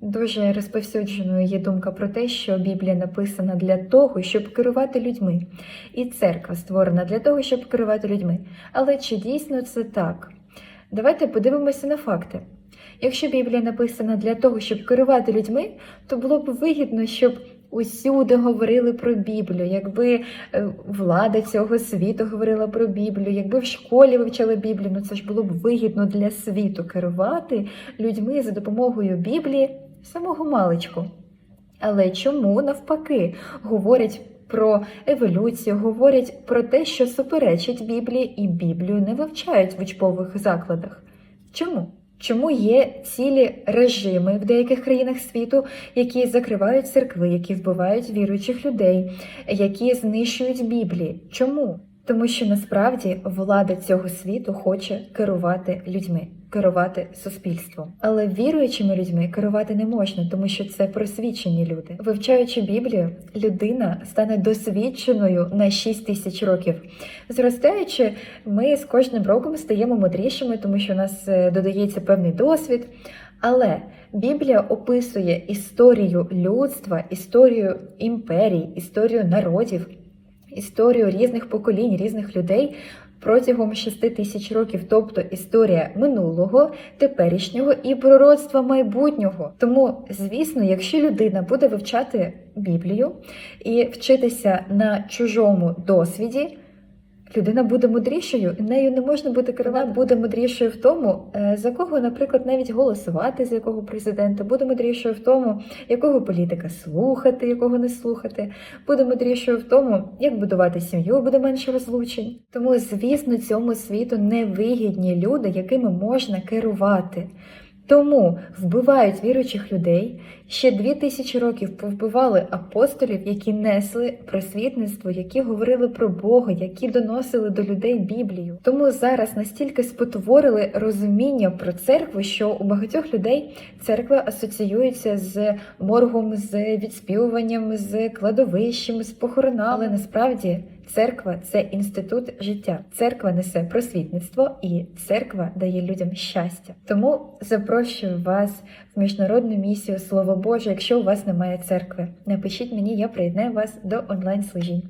Дуже розповсюдженою є думка про те, що Біблія написана для того, щоб керувати людьми, і церква створена для того, щоб керувати людьми. Але чи дійсно це так? Давайте подивимося на факти. Якщо Біблія написана для того, щоб керувати людьми, то було б вигідно, щоб усюди говорили про Біблію, якби е, влада цього світу говорила про Біблію, якби в школі вивчали Біблію, ну це ж було б вигідно для світу керувати людьми за допомогою Біблії самого маличку. Але чому навпаки говорять про еволюцію, говорять про те, що суперечить Біблії, і Біблію не вивчають в учбових закладах? Чому? Чому є цілі режими в деяких країнах світу, які закривають церкви, які вбивають віруючих людей, які знищують Біблії? Чому? Тому що насправді влада цього світу хоче керувати людьми, керувати суспільством. Але віруючими людьми керувати не можна, тому що це просвічені люди. Вивчаючи Біблію, людина стане досвідченою на 6 тисяч років. Зростаючи, ми з кожним роком стаємо мудрішими, тому що у нас е, додається певний досвід. Але Біблія описує історію людства, історію імперій, історію народів, історію різних поколінь, різних людей протягом 6 тисяч років, тобто історія минулого, теперішнього і пророцтва майбутнього. Тому, звісно, якщо людина буде вивчати Біблію і вчитися на чужому досвіді. Людина буде мудрішою, і нею не можна бути керувати. Буде мудрішою в тому, е, за кого, наприклад, навіть голосувати, за якого президента, буде мудрішою в тому, якого політика слухати, якого не слухати, буде мудрішою в тому, як будувати сім'ю, буде менше розлучень. Тому, звісно, цьому світу невигідні люди, якими можна керувати. Тому вбивають віруючих людей. Ще дві тисячі років повбивали апостолів, які несли просвітництво, які говорили про Бога, які доносили до людей Біблію. Тому зараз настільки спотворили розуміння про церкву, що у багатьох людей церква асоціюється з моргом, з відспівуванням, з кладовищем, з похоронами. Але насправді церква це інститут життя. Церква несе просвітництво і церква дає людям щастя. Тому запрошую вас в міжнародну місію Слово Боже, якщо у вас немає церкви. Напишіть мені, я приєднаю вас до онлайн служінь.